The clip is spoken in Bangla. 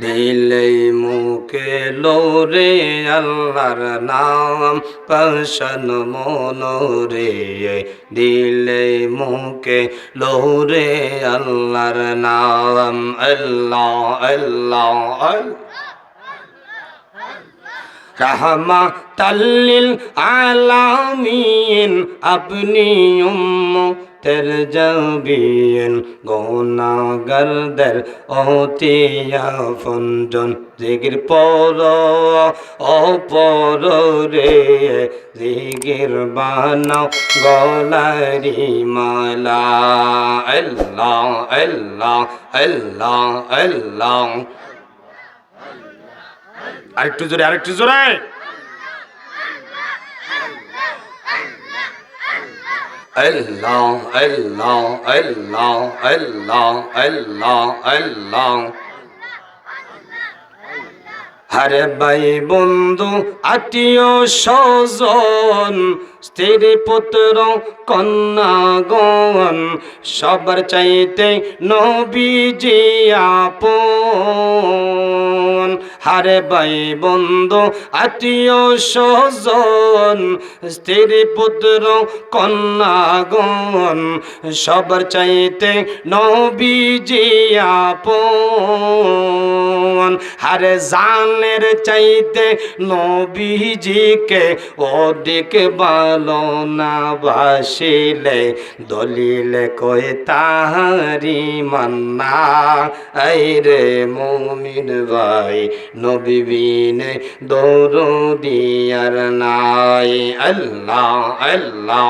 দিলে মুখে লোরে আল্লাহর নাম পশন মনোরে। দিলে মুখে লোরে আল্লাহর নাম, আল্লাহ আল্লাহ রহমা তাল্লিল আলামিন, আপনি উম্মতের জবিন গোনাগারদের অতিয়া ফঞ্জন জিগির পর ও পর রে জিগির বানাও গলারি মালা আল্লাহ আল্লাহ আল্লাহ আল্লাহ আরেকটু জোরে আরেকটু জোরে আল্লাহ আল্লাহ আল্লাহ আল্লাহ আল্লাহ আল্লাহ হরে ভাই বন্ধু আত্মীয় স্বজন, স্ত্রী পুত্র কন্যাগণ সবার চাইতে নবীজি আপন। হারে ভাই বন্ধু, আত্মীয় স্বজন, স্ত্রী পুত্র কন্যাগণ সবার চাইতে নবীজি হারে জানের চাইতে নবীজিকে অধিক ভালো না বাসিলে দলিলে কই তাহারি মান্না। এই রে মমিন ভাই নবী বিনে দৌড় দিয়ার নাই আল্লাহ আল্লাহ।